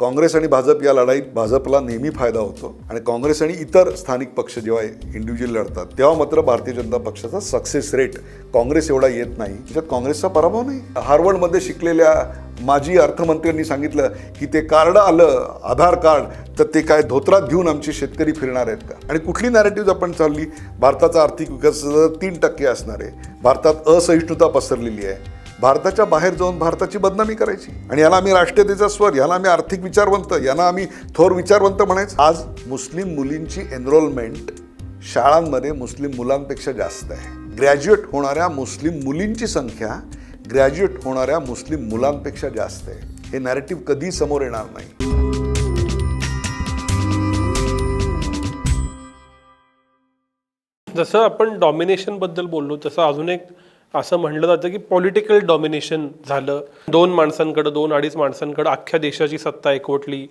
काँग्रेस आणि भाजप या लढाईत भाजपला नेहमी फायदा होतो. आणि काँग्रेस आणि इतर स्थानिक पक्ष जेव्हा इंडिव्हिज्युअल लढतात तेव्हा मात्र भारतीय जनता पक्षाचा सक्सेस रेट काँग्रेस एवढा येत नाही. त्याच्यात काँग्रेसचा पराभव नाही. हार्वर्डमध्ये शिकलेल्या माजी अर्थमंत्र्यांनी सांगितलं की ते कार्ड आलं आधार कार्ड तर ते काय धोत्रात घेऊन आमचे शेतकरी फिरणार आहेत का? आणि कुठली नॅरेटिव्ह आपण चालली? भारताचा आर्थिक विकास तीन टक्के असणार आहे. भारतात असहिष्णुता पसरलेली आहे. भारताच्या बाहेर जाऊन भारताची बदनामी करायची. आणि याला आम्ही राष्ट्रीयतेचा स्वर याला आम्ही आर्थिक विचारवंत यांना आम्ही थोर विचारवंत म्हणायचं. आज मुस्लिम मुलींची एनरोलमेंट शाळांमध्ये मुस्लिम मुलांपेक्षा जास्त आहे. ग्रॅज्युएट होणाऱ्या मुस्लिम मुलींची संख्या ग्रॅज्युएट होणाऱ्या मुस्लिम मुलांपेक्षा जास्त आहे. हे नॅरेटिव्ह कधी समोर येणार नाही. जसं आपण डॉमिनेशनबद्दल बोललो तसं अजून एक असं म्हणलं जातं की पॉलिटिकल डॉमिनेशन झालं. दोन माणसांकडं दोन अडीच माणसांकडं अख्ख्या देशाची सत्ता एकवटली.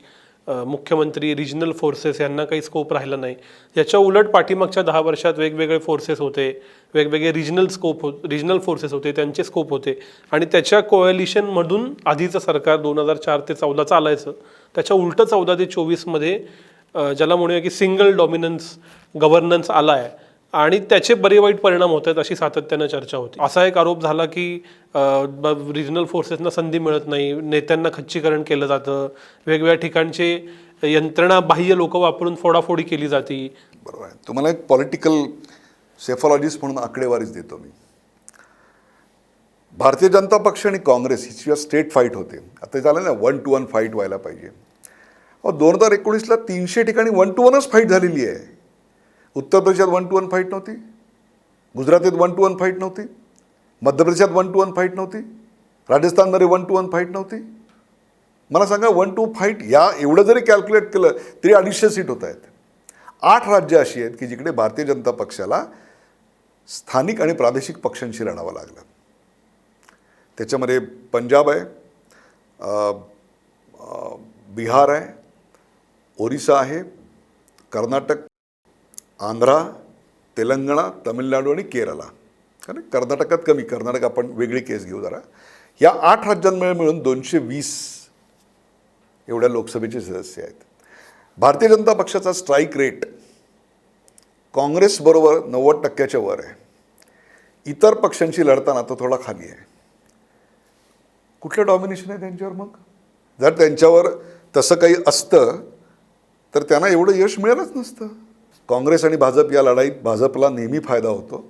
मुख्यमंत्री रिजनल फोर्सेस यांना काही स्कोप राहिला नाही. याच्या उलट पाठीमागच्या दहा वर्षात वेगवेगळे फोर्सेस होते. वेगवेगळे रिजनल स्कोप हो रिजनल फोर्सेस होते त्यांचे स्कोप होते. आणि त्याच्या कोॲलिशनमधून आधीचं सरकार दोन हजार चार ते चौदा चालायचं त्याच्या उलटं चौदा ते चोवीसमध्ये ज्याला म्हणूया की सिंगल डॉमिनन्स गव्हर्नन्स आला आहे आणि त्याचे बरे वाईट परिणाम होत आहेत अशी सातत्यानं चर्चा होती. असा एक आरोप झाला की रिजनल फोर्सेसना संधी मिळत नाही नेत्यांना खच्चीकरण केलं जातं वेगवेगळ्या ठिकाणचे यंत्रणा बाह्य लोक वापरून फोडाफोडी केली जाते. बरोबर आहे. तुम्हाला एक पॉलिटिकल सेफॉलॉजिस्ट म्हणून आकडेवारीच देतो मी. भारतीय जनता पक्ष आणि काँग्रेस हिची स्टेट फाईट होते. आता झालं ना वन टू वन फाईट व्हायला पाहिजे. दोन हजार एकोणीसला तीनशे ठिकाणी वन टू वनच फाईट झालेली आहे. उत्तर प्रदेशात वन टू वन फाईट नव्हती. गुजरातीत वन टू वन फाईट नव्हती. मध्य प्रदेशात वन टू वन फाईट नव्हती. राजस्थानमध्ये वन टू वन फाईट नव्हती. मला सांगा वन टू फाईट या एवढं जरी कॅल्क्युलेट केलं तरी अडीचशे सीट होत आहेत. आठ राज्य अशी आहेत की जिकडे भारतीय जनता पक्षाला स्थानिक आणि प्रादेशिक पक्षांशी लढावं लागलं. त्याच्यामध्ये पंजाब आहे बिहार आहे ओरिसा आहे कर्नाटक आंध्रा तेलंगणा तमिळनाडू आणि केरला. कारण कर्नाटकात कमी कर्नाटक आपण वेगळी केस घेऊ जरा. या आठ राज्यांमुळे मिळून दोनशे वीस एवढ्या लोकसभेचे सदस्य आहेत. भारतीय जनता पक्षाचा स्ट्राईक रेट काँग्रेसबरोबर नव्वद टक्क्याच्या वर आहे. इतर पक्षांशी लढताना तो थोडा खाली आहे. कुठलं डॉमिनेशन आहे त्यांच्यावर मग? जर त्यांच्यावर तसं काही असतं तर त्यांना एवढं यश मिळालंच नसतं. काँग्रेस आणि भाजप या लढाईत भाजपला नेहमी फायदा होतो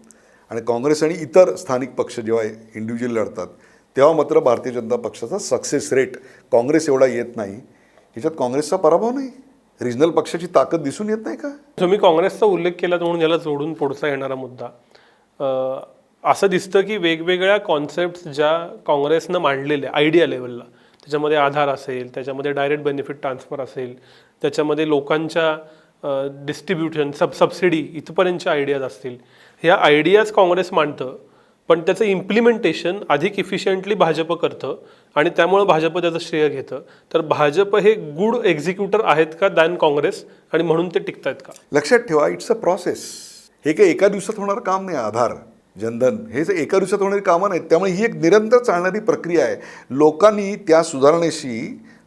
आणि काँग्रेस आणि इतर स्थानिक पक्ष जेव्हा इंडिव्हिज्युअल लढतात तेव्हा मात्र भारतीय जनता पक्षाचा सक्सेस रेट काँग्रेस एवढा येत नाही. ह्याच्यात काँग्रेसचा पराभव नाही? रिजनल पक्षाची ताकद दिसून येत नाही का? तुम्ही काँग्रेसचा उल्लेख केला म्हणून याला जोडून पुढचा येणारा मुद्दा. असं दिसतं की वेगवेगळ्या कॉन्सेप्ट ज्या काँग्रेसनं मांडलेल्या आयडिया लेवलला त्याच्यामध्ये आधार असेल त्याच्यामध्ये डायरेक्ट बेनिफिट ट्रान्सफर असेल त्याच्यामध्ये लोकांच्या डिस्ट्रीब्युशन सब सबसिडी इथपर्यंतच्या आयडियाज असतील. ह्या आयडियाज काँग्रेस मांडतं पण त्याचं इम्प्लिमेंटेशन अधिक इफिशियंटली भाजप करतं आणि त्यामुळं भाजप त्याचं श्रेय घेतं. तर भाजप हे गुड एक्झिक्युटर आहेत का दॅन काँग्रेस आणि म्हणून ते टिकत आहेत का? लक्षात ठेवा इट्स अ प्रोसेस हे काही एका दिवसात होणार काम नाही आधार जनधन. हे जे एका दिवसात होणारी कामं नाहीत त्यामुळे ही एक निरंतर चालणारी प्रक्रिया आहे. लोकांनी त्या सुधारणेशी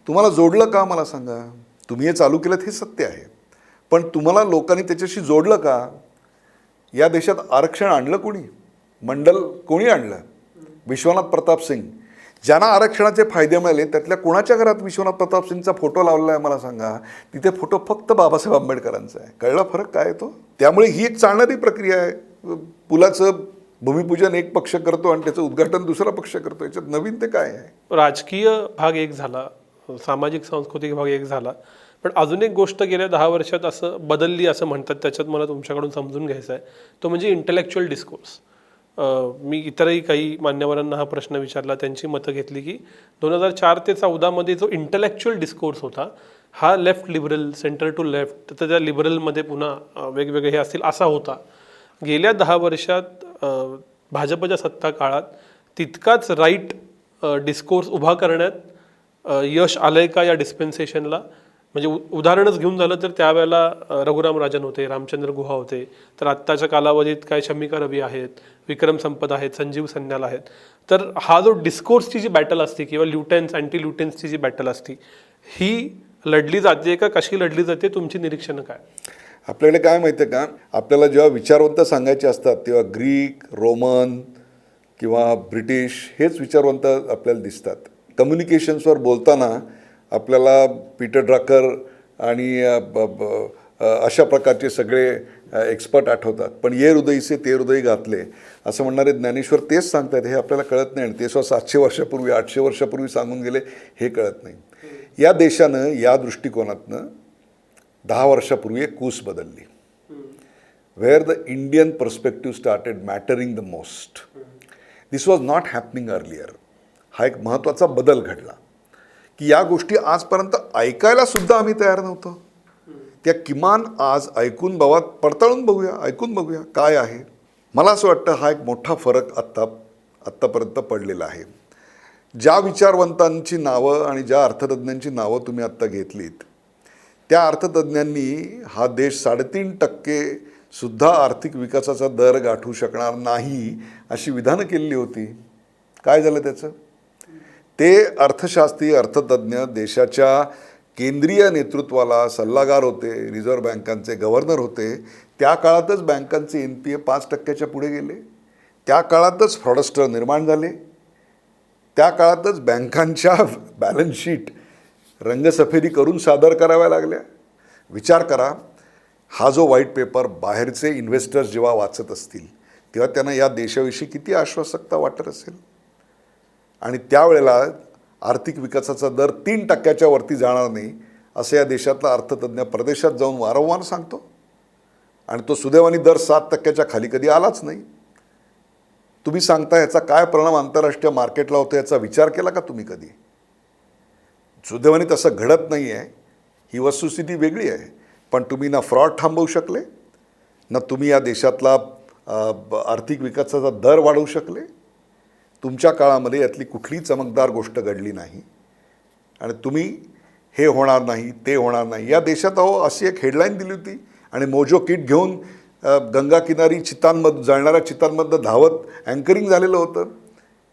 तुम्हाला जोडलं का मला सांगा? तुम्ही हे चालू केलं हे सत्य आहे. पण तुम्हाला लोकांनी त्याच्याशी जोडलं का? या देशात आरक्षण आणलं कोणी? मंडल कोणी आणलं? विश्वनाथ प्रताप सिंग. ज्यांना आरक्षणाचे फायदे मिळाले त्यातल्या कोणाच्या घरात विश्वनाथ प्रताप सिंगचा फोटो लावलेला आहे मला सांगा. तिथे फोटो फक्त बाबासाहेब आंबेडकरांचा आहे. कळला फरक काय आहे तो? त्यामुळे ही एक चालणारी प्रक्रिया आहे. पुलाचं भूमिपूजन एक पक्ष करतो आणि त्याचं उद्घाटन दुसरा पक्ष करतो. याच्यात नवीन ते काय आहे? राजकीय भाग एक झाला. सामाजिक सांस्कृतिक भाग एक झाला. पण अजून एक गोष्ट गेल्या दहा वर्षात असं बदलली असं म्हणतात. त्याच्यात मला तुमच्याकडून समजून घ्यायचा आहे. तो म्हणजे इंटलेक्च्युअल डिस्कोर्स मी इतरही काही मान्यवरांना हा प्रश्न विचारला. त्यांची मतं घेतली की दोन हजार चार ते चौदामध्ये जो इंटलेक्च्युअल डिस्कोर्स होता हा left liberal centre to left तर त्या लिबरलमध्ये पुन्हा वेगवेगळे हे असतील असा होता. गेल्या दहा वर्षात भाजपच्या सत्ता काळात तितकाच राईट डिस्कोर्स उभा करण्यात यश आलंय का या डिस्पेन्सेशनला म्हणजे उ- उदाहरणच घेऊन झालं तर त्यावेळेला रघुराम राजन होते रामचंद्र गुहा होते. तर आत्ताच्या कालावधीत काय शमिका रवी आहेत विक्रम संपद आहेत संजीव सन्याल आहेत. तर हा जो डिस्कोर्सची जी बॅटल असते किंवा ल्युटेन्स अँटी ल्युटेन्सची जी बॅटल असते ही लढली जाते का? कशी लढली जाते? तुमची निरीक्षणं काय? आपल्याकडे काय माहिती आहे का? आपल्याला जेव्हा विचारवंत सांगायचे असतात तेव्हा ग्रीक रोमन किंवा ब्रिटिश हेच विचारवंत आपल्याला दिसतात. कम्युनिकेशन्सवर बोलताना आपल्याला पीटर ड्राकर आणि ब- ब- अशा प्रकारचे सगळे एक्सपर्ट आठवतात. पण ये हृदयीचे ते हृदय घातले. असं म्हणणारे ज्ञानेश्वर तेच सांगतात हे आपल्याला कळत नाही. आणि ते स्वतः सातशे वर्षापूर्वी आठशे वर्षापूर्वी सांगून गेले हे कळत नाही. या देशानं या दृष्टिकोनातनं दहा वर्षापूर्वी एक कूस बदलली. Where the Indian perspective started mattering the most this was not happening earlier हा एक महत्त्वाचा बदल घडला. की या गोष्टी आजपर्यंत ऐकायला सुद्धा आम्ही तयार नव्हतो. त्या किमान आज ऐकून बाबा पडताळून बघूया ऐकून बघूया काय आहे. मला असं वाटतं हा एक मोठा फरक आत्ता आत्तापर्यंत पडलेला आहे. ज्या विचारवंतांची नावं आणि ज्या अर्थतज्ज्ञांची नावं तुम्ही आत्ता घेतलीत त्या अर्थतज्ज्ञांनी हा देश साडेतीन टक्के सुद्धा आर्थिक विकासाचा दर गाठू शकणार नाही अशी विधानं केलेली होती. काय झालं त्याचं? ते अर्थशास्त्री अर्थतज्ज्ञ देशाच्या केंद्रीय नेतृत्वाला सल्लागार होते रिझर्व्ह बँकांचे गव्हर्नर होते. त्या काळातच बँकांचे एन पी ए पाच टक्क्याच्या पुढे गेले. त्या काळातच फ्रॉडस्टर निर्माण झाले. त्या काळातच बँकांच्या बॅलन्स शीट रंगसफेदी करून सादर कराव्या लागल्या. विचार करा हा जो व्हाईट पेपर बाहेरचे इन्व्हेस्टर्स जेव्हा वाचत असतील तेव्हा त्यांना या देशाविषयी किती आश्वासकता वाटत असेल? आणि त्यावेळेला आर्थिक विकासाचा दर तीन टक्क्याच्या वरती जाणार नाही असं या देशातला अर्थतज्ञ प्रदेशात जाऊन वारंवार सांगतो. आणि तो सुदैवानी दर सात टक्क्याच्या खाली कधी आलाच नाही. तुम्ही सांगता याचा काय परिणाम आंतरराष्ट्रीय मार्केटला होतो याचा विचार केला का तुम्ही कधी? सुदैवानी तसं घडत नाही आहे ही वस्तुस्थिती वेगळी आहे. पण तुम्ही ना फ्रॉड थांबवू शकले ना तुम्ही या देशातला आर्थिक विकासाचा दर वाढवू शकले तुमच्या काळामध्ये यातली कुठली चमकदार गोष्ट घडली नाही आणि तुम्ही हे होणार नाही ते होणार नाही. या देशात अहो अशी एक हेडलाईन दिली होती आणि मोजो किट घेऊन गंगा किनारी चितांमध जळणाऱ्या चितांमधनं धावत अँकरिंग झालेलं होतं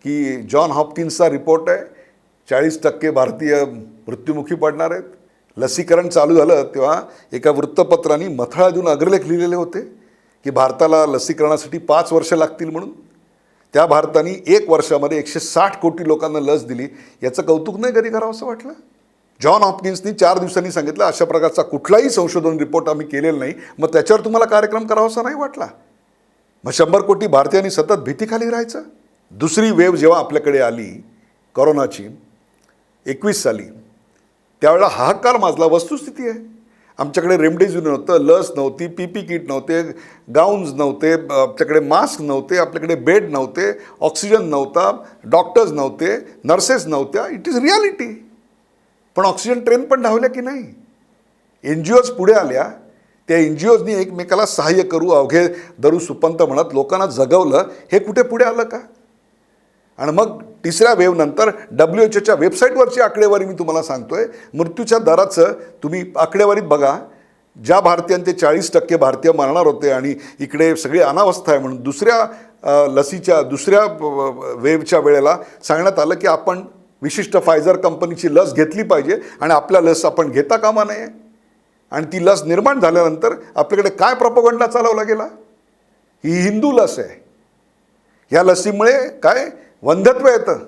की जॉन हॉपकिन्सचा रिपोर्ट आहे. चाळीस टक्के भारतीय मृत्युमुखी पडणार आहेत. लसीकरण चालू झालं तेव्हा एका वृत्तपत्राने मथळा देऊन अग्रलेख लिहिलेले होते की भारताला लसीकरणासाठी पाच वर्ष लागतील म्हणून. त्या भारताने एक वर्षामध्ये एकशे साठ कोटी लोकांना लस दिली. याचं कौतुक नाही कधी करावं असं वाटलं? जॉन हॉपकिन्सनी चार दिवसांनी सांगितलं अशा प्रकारचा कुठलाही संशोधन रिपोर्ट आम्ही केलेला नाही मग त्याच्यावर तुम्हाला कार्यक्रम करावासा नाही वाटला? मग शंभर कोटी भारतीयांनी सतत भीतीखाली राहायचं? दुसरी वेव जेव्हा आपल्याकडे आली कोरोनाची एकवीस साली त्यावेळेला हाहाकार माजला वस्तुस्थिती आहे. आमच्याकडे रेमडेसिवीर नव्हतं लस नव्हती पी पी किट नव्हते गाऊन्स नव्हते आपल्याकडे मास्क नव्हते आपल्याकडे बेड नव्हते ऑक्सिजन नव्हता डॉक्टर्स नव्हते नर्सेस नव्हत्या इट इज रियालिटी. पण ऑक्सिजन ट्रेन पण धावल्या की नाही? एन जी ओज पुढे आल्या त्या एन जी ओजनी एकमेकाला सहाय्य करू अवघे दरू सुपंत म्हणत लोकांना जगवलं हे कुठे पुढे आलं का? आणि मग तिसऱ्या वेवनंतर डब्ल्यू एच ओच्या वेबसाईटवरची आकडेवारी मी तुम्हाला सांगतोय. मृत्यूच्या दराचं तुम्ही आकडेवारीत बघा. ज्या भारतीयांचे चाळीस टक्के भारतीय मरणार होते आणि इकडे सगळी अनावस्था आहे म्हणून दुसऱ्या लसीच्या दुसऱ्या वेवच्या वेळेला सांगण्यात आलं की आपण विशिष्ट फायझर कंपनीची लस घेतली पाहिजे आणि आपल्या लस आपण घेता कामा नये. आणि ती लस निर्माण झाल्यानंतर आपल्याकडे काय प्रपोगंडा चालवला गेला? ही हिंदू लस आहे. या लसीमुळे काय? वंदत्व येतं.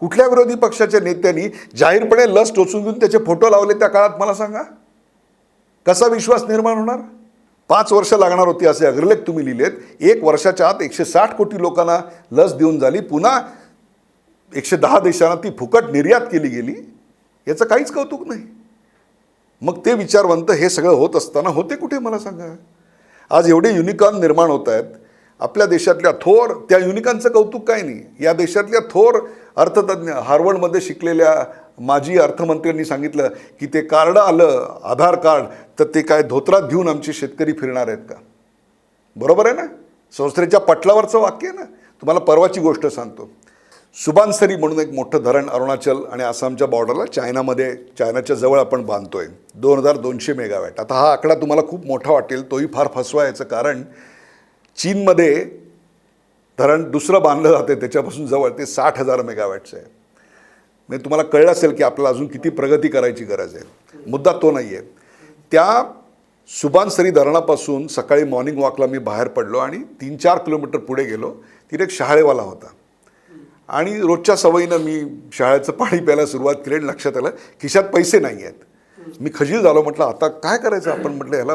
कुठल्या विरोधी पक्षाच्या नेत्यांनी जाहीरपणे लस टोचून घेऊन त्याचे फोटो लावले त्या काळात मला सांगा. कसा विश्वास निर्माण होणार? पाच वर्ष लागणार होती असे अग्रलेख तुम्ही लिहिलेत. एक वर्षाच्या आत एकशे साठ कोटी लोकांना लस देऊन झाली. पुन्हा एकशे दहा देशांना ती फुकट निर्यात केली गेली. याचं काहीच कौतुक नाही. मग ते विचारवंत हे सगळं होत असताना होते कुठे मला सांगा? आज एवढे युनिकॉर्न निर्माण होत आहेत. आपल्या देशातल्या थोर त्या युनिकांचं कौतुक काय नाही. या देशातल्या थोर अर्थतज्ञ हार्वर्डमध्ये शिकलेल्या माजी अर्थमंत्र्यांनी सांगितलं की ते कार्ड आलं आधार कार्ड तर ते काय धोत्रात घेऊन आमचे शेतकरी फिरणार आहेत का? बरोबर आहे ना? संस्थेच्या पटलावरचं वाक्य आहे ना? तुम्हाला परवाची गोष्ट सांगतो. सुबानसरी म्हणून एक मोठं धरण अरुणाचल आणि आसामच्या बॉर्डरला चायनामध्ये चायनाच्या जवळ आपण बांधतोय. दोन हजार दोनशे मेगावॅट. आता हा आकडा तुम्हाला खूप मोठा वाटेल तोही फार फसवायचं कारण चीनमध्ये धरण दुसरं बांधलं जाते त्याच्यापासून जवळ ते साठ हजार मेगावॅटचं आहे. म्हणजे तुम्हाला कळलं असेल की आपल्याला अजून किती प्रगती करायची गरज आहे. मुद्दा तो नाही आहे त्या सुबानसरी धरणापासून सकाळी मॉर्निंग वॉकला मी बाहेर पडलो आणि तीन चार किलोमीटर पुढे गेलो. तिथे एक शहाळेवाला होता. आणि रोजच्या सवयीनं मी शाळेचं पाणी प्यायला सुरुवात केली आणि लक्षात आलं खिशात पैसे नाही आहेत मी खजील झालो म्हटलं आता काय करायचं? आपण म्हटलं ह्याला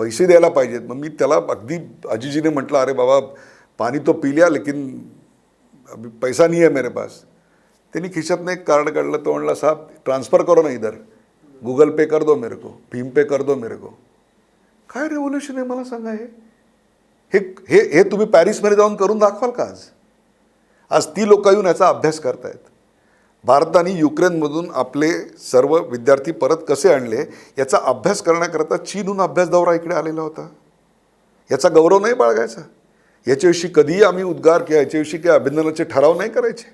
पैसे द्यायला पाहिजेत. मग मी त्याला अगदी अजिजीने म्हटलं अरे बाबा पाणी तो पी लिया लेकिन अभी पैसा नहीं आहे मेरे पास. त्यांनी खिशातनं एक कार्ड काढलं तो म्हणला साहब ट्रान्सफर करो ना इधर. गूगल पे कर दो मेरे को. भीम पे कर दो मेरे को. काय रेव्होल्युशन आहे मला सांगा हे. हे हे हे तुम्ही पॅरिसमध्ये जाऊन करून दाखवाल का आज? आज ती लोक येऊन याचा अभ्यास करतायत. भारताने युक्रेनमधून आपले सर्व विद्यार्थी परत कसे आणले याचा अभ्यास करण्याकरता चीनहून अभ्यास दौरा इकडे आलेला होता. याचा गौरव नाही बाळगायचा. याच्याविषयी कधीही आम्ही उद्गार किंवा याच्याविषयी काही अभिनंदनाचे ठराव नाही करायचे.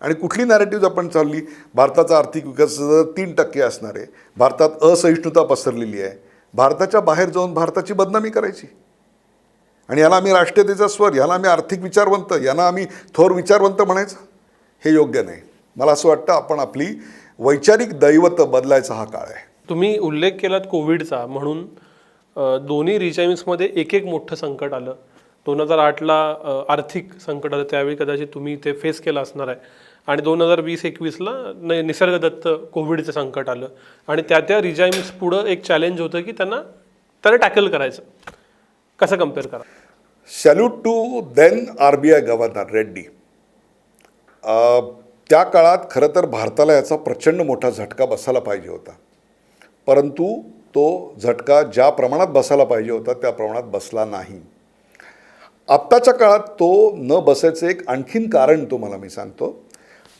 आणि कुठली नॅरेटिव्ह आपण चालली भारताचा आर्थिक विकास तीन टक्के असणार आहे भारतात असहिष्णुता पसरलेली आहे भारताच्या बाहेर जाऊन भारताची बदनामी करायची. आणि याला आम्ही राष्ट्रीयतेचा स्वर याला आम्ही आर्थिक विचारवंत यांना आम्ही थोर विचारवंत म्हणायचं. हे योग्य नाही. मला असं वाटतं आपण आपली वैचारिक दैवत बदलायचा हा काळ आहे. तुम्ही उल्लेख केलात कोविडचा म्हणून दोन्ही रिजाईम्समध्ये एक एक मोठं संकट आलं. दोन हजार आठला आर्थिक संकट आलं त्यावेळी कदाचित तुम्ही ते फेस केलं असणार आहे. आणि दोन हजार वीस एकवीसला न निसर्गदत्त कोविडचं संकट आलं. आणि त्या त्या रिजाईम्स पुढं एक चॅलेंज होतं की त्यांना त्यांना टॅकल करायचं. कसं कंपेअर करा? Salute to then R B I governor Reddy त्या काळात खरं तर भारताला याचा प्रचंड मोठा झटका बसायला पाहिजे होता. परंतु तो झटका ज्या प्रमाणात बसायला पाहिजे होता त्या प्रमाणात बसला नाही. आत्ताच्या काळात तो न बसायचं एक आणखीन कारण तुम्हाला मी सांगतो.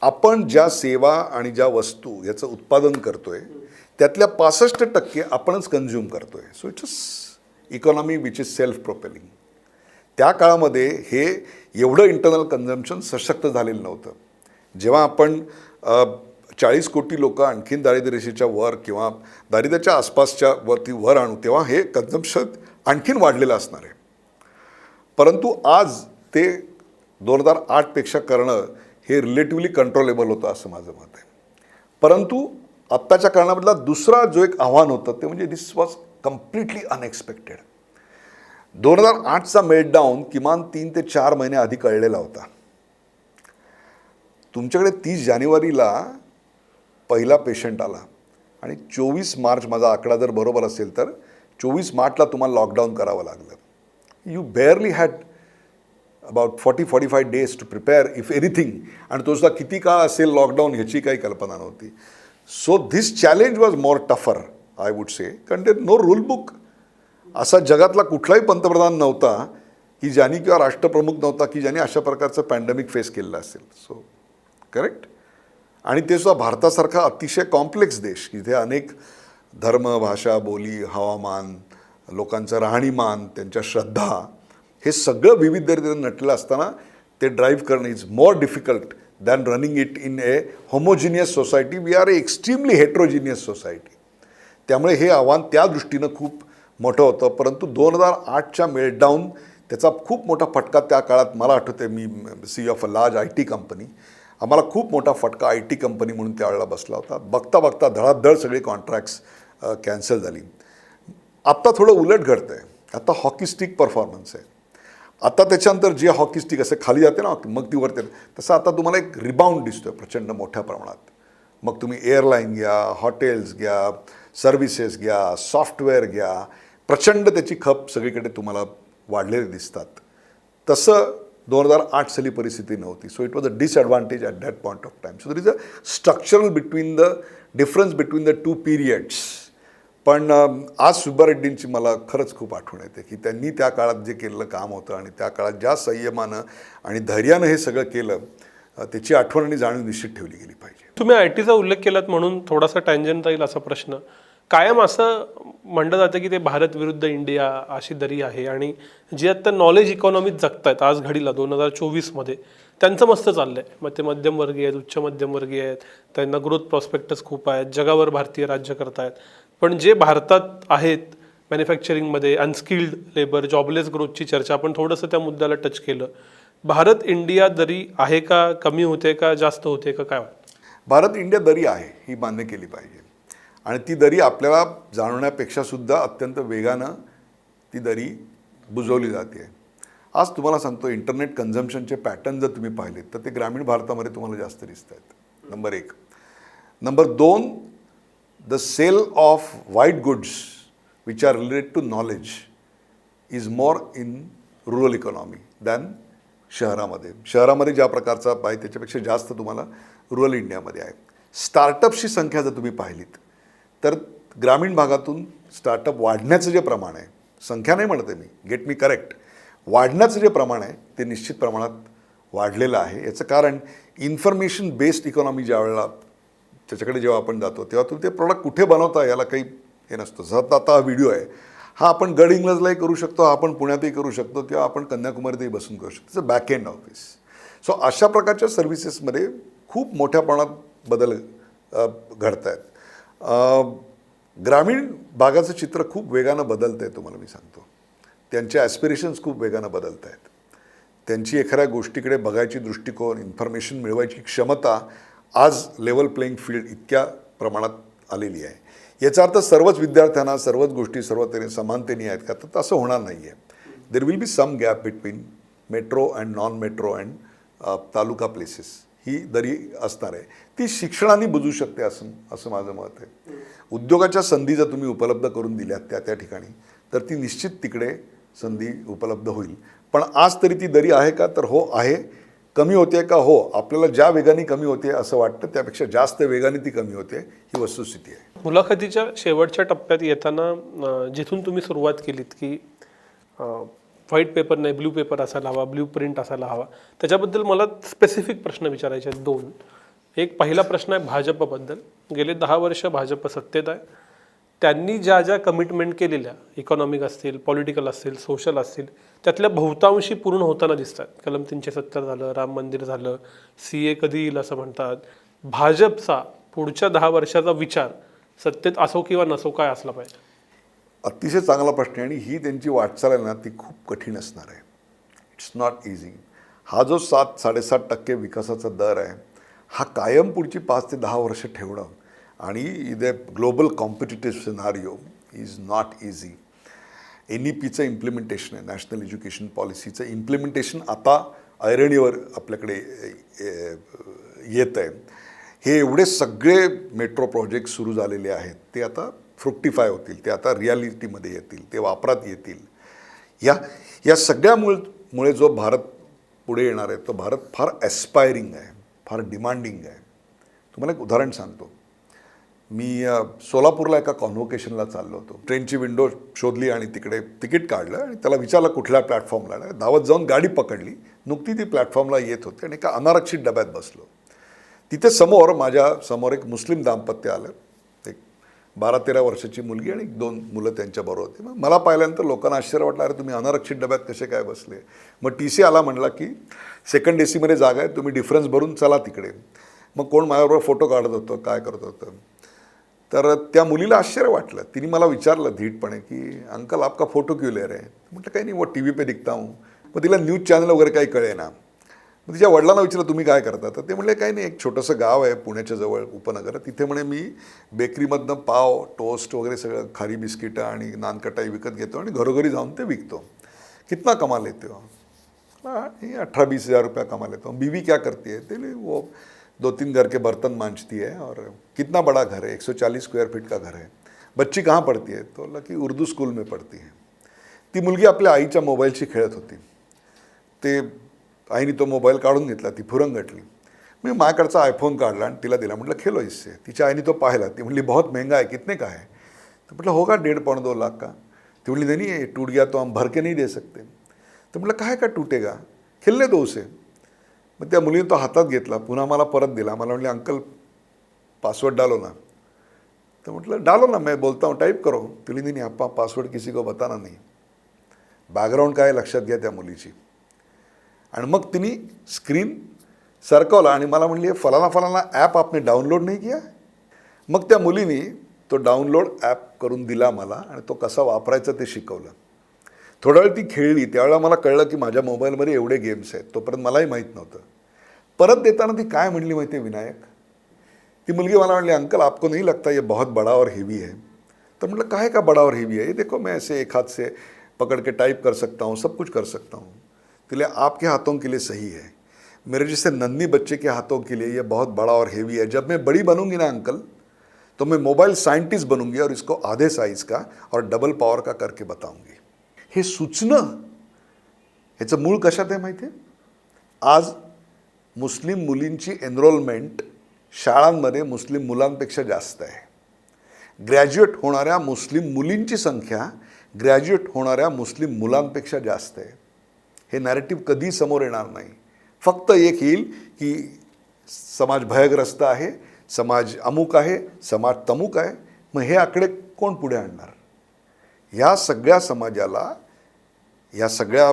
आपण ज्या सेवा आणि ज्या वस्तू याचं उत्पादन करतो आहे त्यातल्या पासष्ट टक्के आपणच कन्झ्युम आहे so it's economy which is self propelling त्या काळामध्ये हे एवढं इंटरनल कन्झम्पशन सशक्त झालेलं नव्हतं. जेव्हा आपण चाळीस कोटी लोक आणखीन दारिद्र्यरेषेच्या वर किंवा दारिद्र्याच्या आसपासच्या वरती वर आणू तेव्हा हे कन्झम्पशन आणखीन वाढलेलं असणार आहे. परंतु आज ते दोन हजार आठपेक्षा करणं हे रिलेटिव्हली कंट्रोलेबल होतं असं माझं मत आहे. परंतु आत्ताच्या कारणामधला दुसरा जो एक आव्हान होतं ते म्हणजे दिस वॉज कम्प्लिटली अनएक्सपेक्टेड दोन हजार आठचा मेल्टडाऊन किमान तीन ते चार महिने आधी कळलेला होता. तुमच्याकडे तीस जानेवारीला पहिला पेशंट आला. आणि चोवीस मार्च माझा आकडा जर बरोबर असेल तर चोवीस मार्चला तुम्हाला लॉकडाऊन करावं लागलं. You barely had about forty forty five days to prepare if anything आणि तो सुद्धा किती काळ असेल लॉकडाऊन ह्याची काही कल्पना नव्हती. So this challenge was more tougher I would say कारण ते नो रूल बुक असा जगातला कुठलाही पंतप्रधान नव्हता की ज्यांनी किंवा राष्ट्रप्रमुख नव्हता की ज्यांनी अशा प्रकारचं पॅन्डेमिक फेस केलेलं असेल. So correct? आणि ते सुद्धा भारतासारखा अतिशय कॉम्प्लेक्स देश जिथे अनेक धर्म भाषा बोली हवामान लोकांचं राहणीमान त्यांच्या श्रद्धा हे सगळं विविधरित्या नटलेलं असताना ते ड्राईव्ह करणं is more difficult than running it in a homogeneous society we are a extremely heterogeneous society त्यामुळे हे आव्हान त्या दृष्टीनं खूप मोठं होतं. परंतु दोन हजार आठच्या मेल्टडाऊन त्याचा खूप मोठा फटका त्या काळात मला आठवते मी CEO of a large I T company आम्हाला खूप मोठा फटका आय टी कंपनी म्हणून त्यावेळेला बसला होता. बघता बघता धडाधड सगळी कॉन्ट्रॅक्ट्स कॅन्सल झाली. आत्ता थोडं उलट घडतं आहे आता हॉकी स्टिक परफॉर्मन्स आहे. आता त्याच्यानंतर जे हॉकी स्टिक असं खाली जाते ना मग ती वरते तसं आता तुम्हाला एक रिबाउंड दिसतोय प्रचंड मोठ्या प्रमाणात. मग तुम्ही एअरलाईन घ्या हॉटेल्स घ्या सर्व्हिसेस घ्या सॉफ्टवेअर घ्या. प्रचंड त्याची खप सगळीकडे तुम्हाला वाढलेली दिसतात. तसं दोन हजार आठ साली परिस्थिती नव्हती. So it was a disadvantage at that point of time so there is a structural between the difference between the two periods पण um, आज सुब्बारेड्डींची मला खरंच खूप आठवण येते की त्यांनी त्या काळात जे केलेलं काम होतं आणि त्या काळात ज्या संयमानं आणि धैर्यानं हे सगळं केलं त्याची आठवण आणि जाणीव निश्चित ठेवली गेली पाहिजे. तुम्ही आय टीचा उल्लेख केलात म्हणून थोडासा टँजन जाईल असा प्रश्न. कायम असं म्हणलं जातं की ते भारत विरुद्ध इंडिया अशी दरी आहे. आणि जे आता नॉलेज इकॉनॉमीत जगतायत आज घडीला दोन हजार चोवीसमध्ये त्यांचं मस्त चाललं आहे मग ते मध्यमवर्गीय आहेत उच्च मध्यमवर्गीय आहेत त्यांना ग्रोथ प्रॉस्पेक्टस खूप आहेत जगावर भारतीय राज्य करतायत. पण जे भारतात आहेत मॅन्युफॅक्चरिंगमध्ये अनस्किल्ड लेबर जॉबलेस ग्रोथची चर्चा आपण थोडंसं त्या मुद्द्याला टच केलं. भारत इंडिया दरी आहे का कमी होते का जास्त होते का काय वाटतं? भारत इंडिया दरी आहे ही मान्य केली पाहिजे. आणि ती दरी आपल्याला जाणवण्यापेक्षासुद्धा अत्यंत वेगानं ती दरी बुजवली जाते. आज तुम्हाला सांगतो इंटरनेट कन्झम्पशनचे पॅटर्न जर तुम्ही पाहिलेत तर ते ग्रामीण भारतामध्ये तुम्हाला जास्त दिसत आहेत. नंबर एक. नंबर दोन the sale of white goods which are related to knowledge is more in rural economy than शहरामध्ये. शहरामध्ये ज्या प्रकारचा आहे त्याच्यापेक्षा जास्त तुम्हाला रुरल इंडियामध्ये आहे. स्टार्टअप्सची संख्या जर तुम्ही पाहिलीत तर ग्रामीण भागातून स्टार्टअप वाढण्याचं जे प्रमाण आहे संख्या नाही म्हणते मी गेट मी करेक्ट वाढण्याचं जे प्रमाण आहे ते निश्चित प्रमाणात वाढलेलं आहे. याचं कारण इन्फॉर्मेशन बेस्ड इकॉनॉमी ज्या वेळेला त्याच्याकडे जेव्हा आपण जातो तेव्हा तुम्ही ते प्रॉडक्ट कुठे बनवता याला काही हे नसतं. जसं आता हा व्हिडिओ आहे हा आपण गड इंग्लजलाही करू शकतो हा आपण पुण्यातही करू शकतो किंवा आपण कन्याकुमारीतही बसून करू शकतो. बॅक एंड ऑफिस सो अशा प्रकारच्या सर्व्हिसेसमध्ये खूप मोठ्या प्रमाणात बदल घडत आहेत ग्रामीण भागाचं चित्र खूप वेगानं बदलतं आहे तुम्हाला मी सांगतो. त्यांचे ॲस्पिरेशन्स खूप वेगानं बदलत आहेत. त्यांची एखाद्या गोष्टीकडे बघायची दृष्टिकोन इन्फॉर्मेशन मिळवायची क्षमता आज लेवल प्लेईंग फील्ड इतक्या प्रमाणात आलेली आहे. याचा अर्थ सर्वच विद्यार्थ्यांना सर्वच गोष्टी सर्व तरी समानतेने आहेत का? तर तसं होणार नाही आहे there will be some gap between metro and non metro and taluka places ही दरी असणार आहे. ती शिक्षणाने बुजू शकते असं असं माझं मत आहे. उद्योगाच्या संधी जर तुम्ही उपलब्ध करून दिल्यात त्या त्या ठिकाणी तर ती निश्चित तिकडे संधी उपलब्ध होईल. पण आज तरी ती दरी आहे का? तर हो आहे. कमी होते का? हो. आपल्याला ज्या वेगाने कमी होते असं वाटतं त्यापेक्षा जास्त वेगाने ती कमी होते ही वस्तुस्थिती आहे. मुलाखतीच्या शेवटच्या टप्प्यात येताना जिथून तुम्ही सुरुवात केलीत की व्हाईट पेपर नाही ब्ल्यू पेपर असायला हवा ब्ल्यू प्रिंट असायला हवा. त्याच्याबद्दल मला स्पेसिफिक प्रश्न विचारायचे आहेत दोन. एक पहिला प्रश्न आहे भाजपबद्दल. गेले दहा वर्ष भाजप सत्तेत आहे. त्यांनी ज्या ज्या कमिटमेंट केलेल्या इकॉनॉमिक असतील पॉलिटिकल असतील सोशल असतील त्यातल्या बहुतांशी पूर्ण होताना दिसतात. कलम तीनशे सत्तर झालं राम मंदिर झालं सी ए कधी येईल असं म्हणतात. भाजपचा पुढच्या दहा वर्षाचा विचार सत्तेत असो किंवा नसो काय असला पाहिजे? अतिशय चांगला प्रश्न आहे आणि ही त्यांची वाटचाल आहे ना ती खूप कठीण असणार आहे. इट्स नॉट इझी हा जो सात साडेसात टक्के विकासाचा दर आहे हा कायम पुढची पाच ते दहा वर्ष ठेवणं आणि इथे global competitive scenario is not easy N E पीचं implementation आहे नॅशनल एज्युकेशन पॉलिसीचं इम्प्लिमेंटेशन आता ऐरणीवर आपल्याकडे येत आहे हे एवढे सगळे मेट्रो प्रोजेक्ट सुरू झालेले आहेत ते आता फ्रुक्टिफाय होतील ते आता रियालिटीमध्ये येतील ते वापरात येतील. या या सगळ्यामुळे मुळे जो भारत पुढे येणार आहे तो भारत फार ॲस्पायरिंग आहे फार डिमांडिंग आहे. तुम्हाला एक उदाहरण सांगतो. मी सोलापूरला एका कॉन्व्होकेशनला चाललो होतो. ट्रेनची विंडो शोधली आणि तिकडे तिकीट काढलं आणि त्याला विचारलं कुठल्या प्लॅटफॉर्मला धावत जाऊन गाडी पकडली. नुकती ती प्लॅटफॉर्मला येत होती आणि एका अनारक्षित डब्यात बसलो. तिथे समोर माझ्यासमोर एक मुस्लिम दाम्पत्य आलं. बारा तेरा वर्षाची मुलगी आणि एक दोन मुलं त्यांच्याबरोबर होती. मग मला पाहिल्यानंतर लोकांना आश्चर्य वाटलं अरे तुम्ही अनारक्षित डब्यात कसे काय बसले? मग टी सी आला म्हणला की सेकंड ए सीमध्ये जागा आहे तुम्ही डिफरन्स भरून चला तिकडे. मग कोण माझ्याबरोबर फोटो काढत होतं काय करत होतं? तर त्या मुलीला आश्चर्य वाटलं. तिने मला विचारलं धीटपणे की अंकल आपका फोटो क्यों ले रहे म्हटलं काही नाही वो टी व्ही पे दिखता हूँ. मग तिला न्यूज चॅनल वगैरे काही कळे ना मग तिच्या वडिलांना विचारलं तुम्ही काय करता? तर ते म्हणले काही नाही एक छोटंसं गाव आहे पुण्याच्या जवळ उपनगर. तिथे म्हणे मी बेकरीमधनं पाव टोस्ट वगैरे सगळं खारी बिस्किटं आणि नानकटाई विकत घेतो आणि घरोघरी जाऊन ते विकतो. कितना कमा लेते हो? अठरा बीस हज़ार रुपया कमा लेता हूँ. हो. बीवी क्या करती है? तेरे वो दो तीन घर के बर्तन मांजती है और कितना बड़ा घर है? 140 स्क्वेअर फीट का घर है। बच्ची कहाँ पढ़ती है? तो लकी की उर्दू स्कूल में पढ़ती है। ती मुलगी आपल्या आईच्या मोबाईलशी खेळत होती. ते आईने तो मोबाईल काढून घेतला ती फुरंगटली. मी माझ्याकडचा आयफोन काढला आणि तिला दिला. म्हटलं खेलो इससे तिच्या आईने तो पाहिला. ती म्हटली बहुत महंगा आहे कितने का है तो म्हटलं का डेढ़ पौन दो लाख का? ती म्हटली नहीं ये टूट गया तो हम भर के नहीं दे सकते. तर म्हटलं काय का टूटेगा? खेळले दो उसे. मग त्या मुलीने तो हातात घेतला. पुन्हा मला परत दिला. मला म्हटले अंकल पासवर्ड डालो ना. तर म्हटलं डालो ना मैं बोलता हूँ टाईप करो. तुली नाही आप्पा पासवर्ड किसी को बताना नहीं. बॅकग्राऊंड काय आहे लक्षात घ्या त्या मुलीची. आणि मग तिने स्क्रीन सरकवला आणि मला म्हणली फलाना फलाना ॲप आपने डाउनलोड नाही किया? मग त्या मुलीने तो डाउनलोड ॲप करून दिला मला आणि तो कसा वापरायचा ते शिकवलं. थोडा वेळ ती खेळली त्यावेळेला मला कळलं की माझ्या मोबाईलमध्ये एवढे गेम्स आहेत तोपर्यंत मलाही माहीत नव्हतं. परत देताना ती काय म्हणली माहिती आहे विनायक? ती मुलगी मला म्हणली अंकल आपको नहीं लगता ये बहुत बड़ा और हेवी है? तर म्हटलं काय का बड़ा और हेवी है ये देखो मैं ऐसे एक हाथ से पकड़ के टाइप कर सकता हूँ सब कुछ कर सकता हूँ. तो लिए आपके हाथों के लिए सही है। मेरे जैसे नन्ही बच्चे के हाथों के लिए ये बहुत बड़ा और हेवी है। जब मैं बड़ी बनूँगी ना अंकल तो मैं मोबाइल साइंटिस्ट बनूँगी और इसको आधे साइज़ का और डबल पॉवर का करके बताऊँगी। हे सुचणं ह्याचं मूळ कशात आहे माहिती आहे आज मुस्लिम मुलींची एनरोलमेंट शाळांमध्ये मुस्लिम मुलांपेक्षा जास्त आहे। ग्रॅज्युएट होणाऱ्या मुस्लिम मुलींची संख्या ग्रॅज्युएट होणाऱ्या मुस्लिम मुलांपेक्षा जास्त आहे। हे नॅरेटिव्ह कधी समोर येणार नाही. फक्त एक येईल की समाज भयग्रस्त आहे समाज अमुक आहे समाज तमुक आहे मग हे आकडे कोण पुढे आणणार? ह्या सगळ्या समाजाला या सगळ्या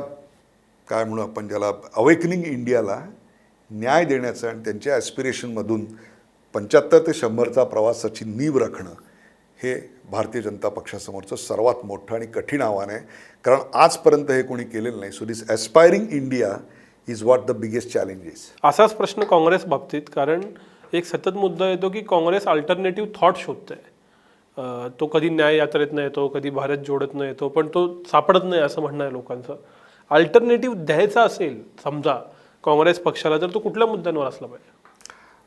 काय म्हणू आपण ज्याला अवेकनिंग इंडियाला न्याय देण्याचं आणि त्यांच्या ॲस्पिरेशनमधून पंच्याहत्तर ते शंभरचा प्रवासाची नीव राखणं हे भारतीय जनता पक्षासमोरचं सर्वात मोठं आणि कठीण आव्हान आहे. कारण आजपर्यंत हे कोणी केलेलं नाही. So this aspiring India is what the biggest challenges असाच प्रश्न काँग्रेस बाबतीत कारण एक सतत मुद्दा येतो की काँग्रेस अल्टरनेटिव्ह थॉट शोधते तो कधी न्याय यात्रेतनं येतो कधी भारत जोडतनं येतो पण तो सापडत नाही असं म्हणणं आहे लोकांचं. अल्टरनेटिव्ह द्यायचा असेल समजा काँग्रेस पक्षाला तर तो कुठल्या मुद्द्यांवर असला पाहिजे?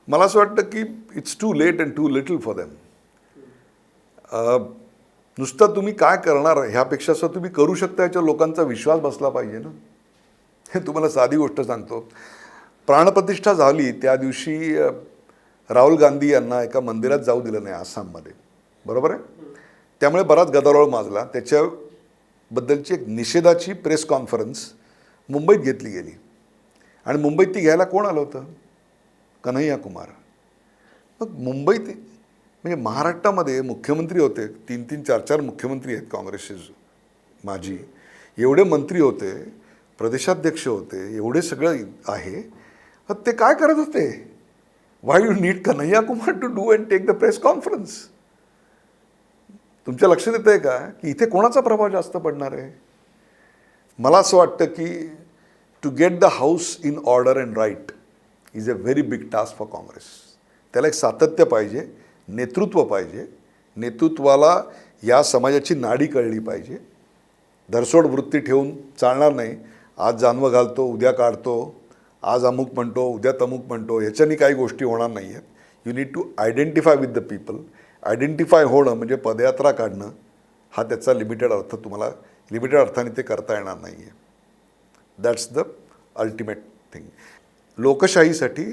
मला असं वाटतं की it's too late and too little for them नुसतं तुम्ही काय करणार? ह्यापेक्षा असं तुम्ही करू शकता याच्या लोकांचा विश्वास बसला पाहिजे ना. हे तुम्हाला साधी गोष्ट सांगतो. प्राणप्रतिष्ठा झाली त्या दिवशी राहुल गांधी यांना एका मंदिरात जाऊ दिलं नाही आसाममध्ये. बरोबर आहे? त्यामुळे बराच गदारोळ माजला. त्याच्याबद्दलची एक निषेधाची प्रेस कॉन्फरन्स मुंबईत घेतली गेली. आणि मुंबईत ती घ्यायला कोण आलं होतं? कन्हैया कुमार मग मुंबईत म्हणजे महाराष्ट्रामध्ये मुख्यमंत्री होते तीन तीन चार चार मुख्यमंत्री आहेत काँग्रेसचे माजी. एवढे मंत्री होते प्रदेशाध्यक्ष होते एवढे सगळं आहे. ते काय करत होते? Why you need Kanhaiya Kumar to do and take the press conference तुमच्या लक्षात येतं आहे का? की इथे कोणाचा प्रभाव जास्त पडणार आहे? मला असं वाटतं की to get the house in order and right is a very big task for Congress त्याला एक सातत्य पाहिजे. नेतृत्व पाहिजे. नेतृत्वाला या समाजाची नाडी कळली पाहिजे. धरसोड वृत्ती ठेवून चालणार नाही. आज जानवं घालतो उद्या काढतो आज अमुक म्हणतो उद्या तमुक म्हणतो ह्याच्यानी काही गोष्टी होणार नाही आहेत you need to identify with the people identify होणं म्हणजे पदयात्रा काढणं हा त्याचा लिमिटेड अर्थ तुम्हाला लिमिटेड अर्थाने ते करता येणार नाही आहे दॅट्स द अल्टिमेट थिंग लोकशाहीसाठी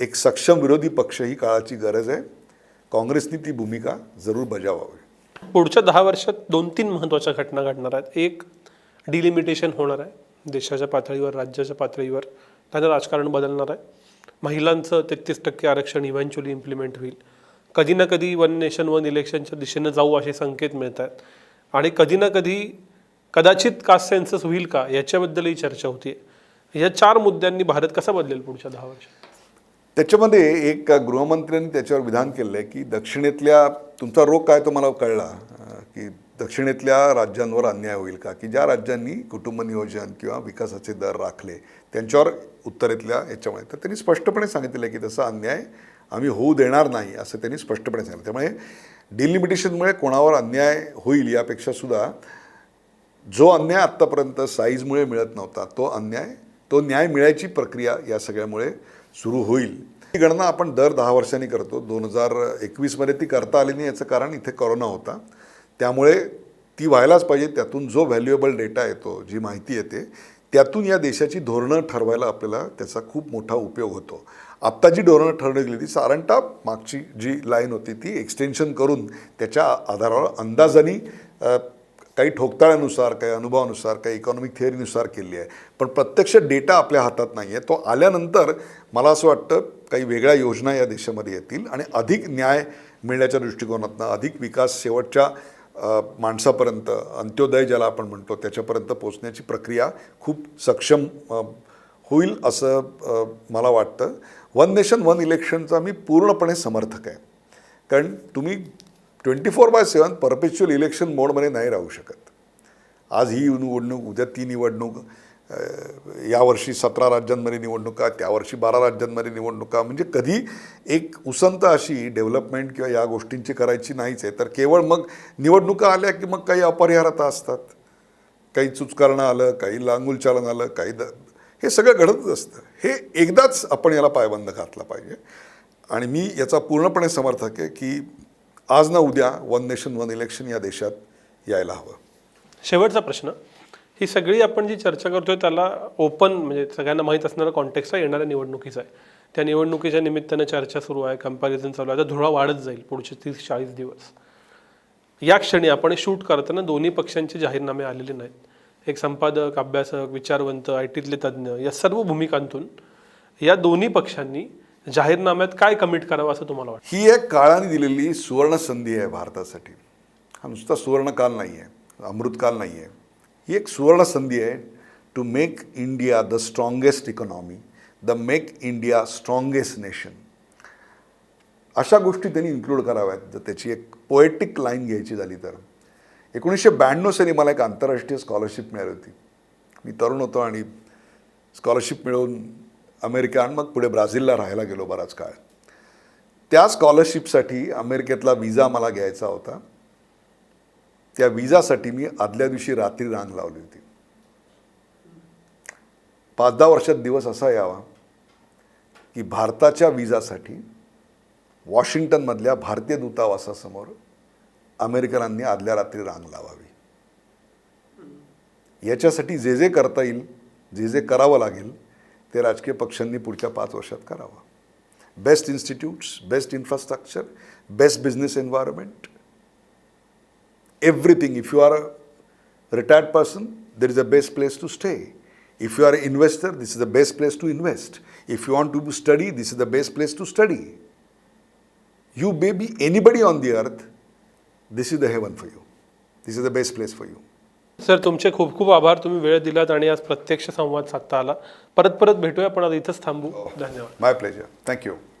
एक सक्षम विरोधी पक्ष ही काळाची गरज आहे. काँग्रेसनी ती भूमिका जरूर बजावावी. पुढच्या दहा वर्षात दोन तीन महत्त्वाच्या घटना घडणार आहेत. एक डिलिमिटेशन होणार आहे. देशाच्या पातळीवर राज्याच्या पातळीवर त्याचं राजकारण बदलणार आहे. महिलांचं तेहतीस टक्के आरक्षण इव्हेंच्युअली इम्प्लिमेंट होईल. कधी ना कधी वन नेशन वन इलेक्शनच्या दिशेनं जाऊ असे संकेत मिळत आहेत. आणि कधी ना कधी कदाचित कास्ट सेन्सस होईल का याच्याबद्दलही चर्चा होती या चार मुद्द्यांनी भारत कसा बदलेल पुढच्या दहा वर्षात? त्याच्यामध्ये एक गृहमंत्र्यांनी त्याच्यावर विधान केलं आहे की दक्षिणेतल्या तुमचा रोग काय तो मला कळला की दक्षिणेतल्या राज्यांवर अन्याय होईल का? की ज्या राज्यांनी कुटुंब नियोजन किंवा विकासाचे दर राखले त्यांच्यावर उत्तरेतल्या याच्यामुळे. तर त्यांनी स्पष्टपणे सांगितलं की तसा अन्याय आम्ही होऊ देणार नाही असं त्यांनी स्पष्टपणे सांगितलं. त्यामुळे डिलिमिटेशनमुळे कोणावर अन्याय होईल यापेक्षा सुद्धा जो अन्याय आत्तापर्यंत साईजमुळे मिळत नव्हता तो अन्याय तो न्याय मिळायची प्रक्रिया या सगळ्यामुळे सुरू होईल. ही गणना आपण दर दहा वर्षांनी करतो. दोन हजार एकवीसमध्ये ती करता आली नाही याचं कारण इथे करोना होता. त्यामुळे ती व्हायलाच पाहिजे. त्यातून जो व्हॅल्युएबल डेटा येतो जी माहिती येते त्यातून या देशाची धोरणं ठरवायला आपल्याला त्याचा खूप मोठा उपयोग होतो. आत्ता जी धोरणं ठरवली गेली ती साधारणतः मागची जी लाईन होती ती एक्सटेन्शन करून त्याच्या आधारावर अंदाजाने काही ठोकताळ्यानुसार काही अनुभवानुसार काही इकॉनॉमिक थिअरीनुसार केली आहे. पण प्रत्यक्ष डेटा आपल्या हातात नाही आहे तो आल्यानंतर मला असं वाटतं काही वेगळ्या योजना या देशामध्ये येतील आणि अधिक न्याय मिळण्याच्या दृष्टिकोनातनं अधिक विकास शेवटच्या माणसापर्यंत अंत्योदय ज्याला आपण म्हणतो त्याच्यापर्यंत पोचण्याची प्रक्रिया खूप सक्षम होईल असं मला वाटतं. वन नेशन वन इलेक्शनचा मी पूर्णपणे समर्थक आहे. कारण तुम्ही twenty four by seven perpetual election मोडमध्ये नाही राहू शकत. आज ही निवडणूक उद्या ती निवडणूक यावर्षी सतरा राज्यांमध्ये निवडणुका त्यावर्षी बारा राज्यांमध्ये निवडणुका म्हणजे कधी एक उसंत अशी डेव्हलपमेंट किंवा या गोष्टींची करायची नाहीच आहे. तर केवळ मग निवडणुका आल्या की मग काही अपरिहारता असतात. काही चुचकारणं आलं काही लांगुलचालन आलं काही द हे सगळं घडतच असतं. हे एकदाच आपण याला पायबंद घातला पाहिजे. आणि मी याचा पूर्णपणे समर्थक आहे की आज ना उद्या वन नेशन वन इलेक्शन या देशात यायला हवं. शेवटचा प्रश्न. ही सगळी आपण जी चर्चा करतोय त्याला ओपन म्हणजे सगळ्यांना माहीत असणारा कॉन्टेक्स्ट आहे येणाऱ्या निवडणुकीचा आहे. त्या निवडणुकीच्या निमित्तानं चर्चा सुरू आहे कंपॅरिझन चालू आहे. आता धुळा वाढत जाईल पुढचे तीस चाळीस दिवस. या क्षणी आपण शूट करताना दोन्ही पक्षांचे जाहीरनामे आलेले नाहीत. एक संपादक अभ्यासक विचारवंत आय टीतले तज्ज्ञ या सर्व भूमिकांतून या दोन्ही पक्षांनी जाहीरनाम्यात काय कमिट करावं असं तुम्हाला वाटतं? ही एक काळाने दिलेली सुवर्ण संधी आहे भारतासाठी. हा नुसता सुवर्णकाल नाही आहे अमृतकाल नाही आहे. ही एक सुवर्ण संधी आहे to make India the strongest economy the make India strongest nation अशा गोष्टी त्यांनी इन्क्लूड कराव्यात. जर त्याची एक पोएटिक लाईन घ्यायची झाली तर. एकोणीसशे ब्याण्णव साली मला एक आंतरराष्ट्रीय स्कॉलरशिप मिळाली होती. मी तरुण होतो आणि स्कॉलरशिप मिळवून अमेरिका मग पुढे ब्राझीलला राहायला गेलो बराच काळ. त्या स्कॉलरशिपसाठी अमेरिकेतला विजा मला घ्यायचा होता. त्या विजासाठी मी आदल्या दिवशी रात्री रांग लावली होती. पाच दहा वर्षात दिवस असा यावा की भारताच्या विजासाठी वॉशिंग्टनमधल्या भारतीय दूतावासासमोर अमेरिकनांनी आदल्या रात्री रांग लावावी. याच्यासाठी जे जे करता येईल जे जे करावं लागेल ते राजकीय पक्षांनी पुढच्या पाच वर्षात करावं best institutes best infrastructure best business environment everything. If you are a retired person, there is a best place to stay. If you are an investor, this is the best place to invest. If you want to study, this is the best place to study. You may be anybody on the earth, this is the heaven for you. This is the best place for you. Sir तुमचे खूप खूप आभार. तुम्ही वेळ दिलात आणि आज प्रत्यक्ष संवाद साधता आला. परत परत भेटूया पण आता इथंच थांबू. धन्यवाद. My pleasure. Thank you.